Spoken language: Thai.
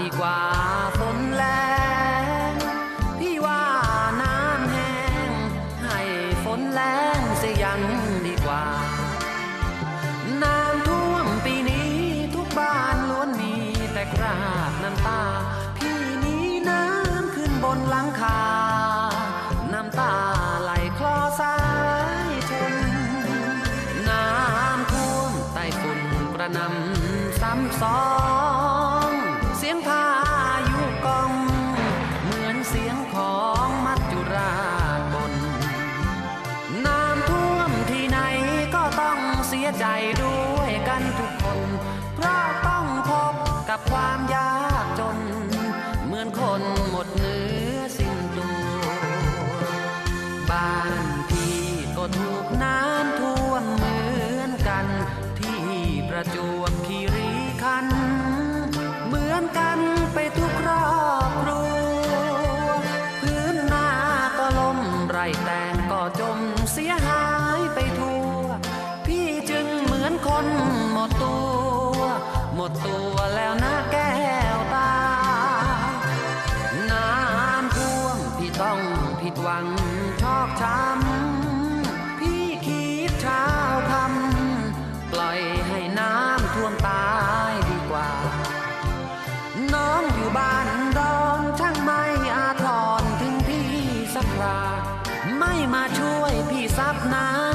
ดีกว่าฝนแรงพี่ว่าน้ำแห้งให้ฝนแรงเสียยังดีกว่า น้ำท่วมปีนี้ทุกบ้านล้วนมีแต่คราบน้ำตา พี่นี้น้ำขึ้นบนหลังคา น้ำตาไหลคลอสายชนน้ำท่วมใต้ฝุ่นกระนำซ้ำซ้อง เสียงพายุกองเหมือนเสียงของมัจจุราชบนน้ำท่วมที่ไหนก็ต้องเสียใจด้วยกันทุกคน เพราะต้องพบกับความยากจน เหมือนคนหมดเนื้อสิ้นตัวบ้านพี่ก็ถูกน้ำท่วมเหมือนกันที่ประจวบคีรี อนกันไปทุกครอบครัว พื้นนาก็ล้มไรแตงก็จมเสียหายไปทั่ว พี่จึงเหมือนคนหมดตัว หมดตัวแล้วนะแก้วตา น้ำท่วมพี่ต้องผิดหวังชอกช้ำพี่คิดเช้าคำปล่อยให้น้ำท่วมตา รา ไม่มาช่วยพี่ซับน้ำ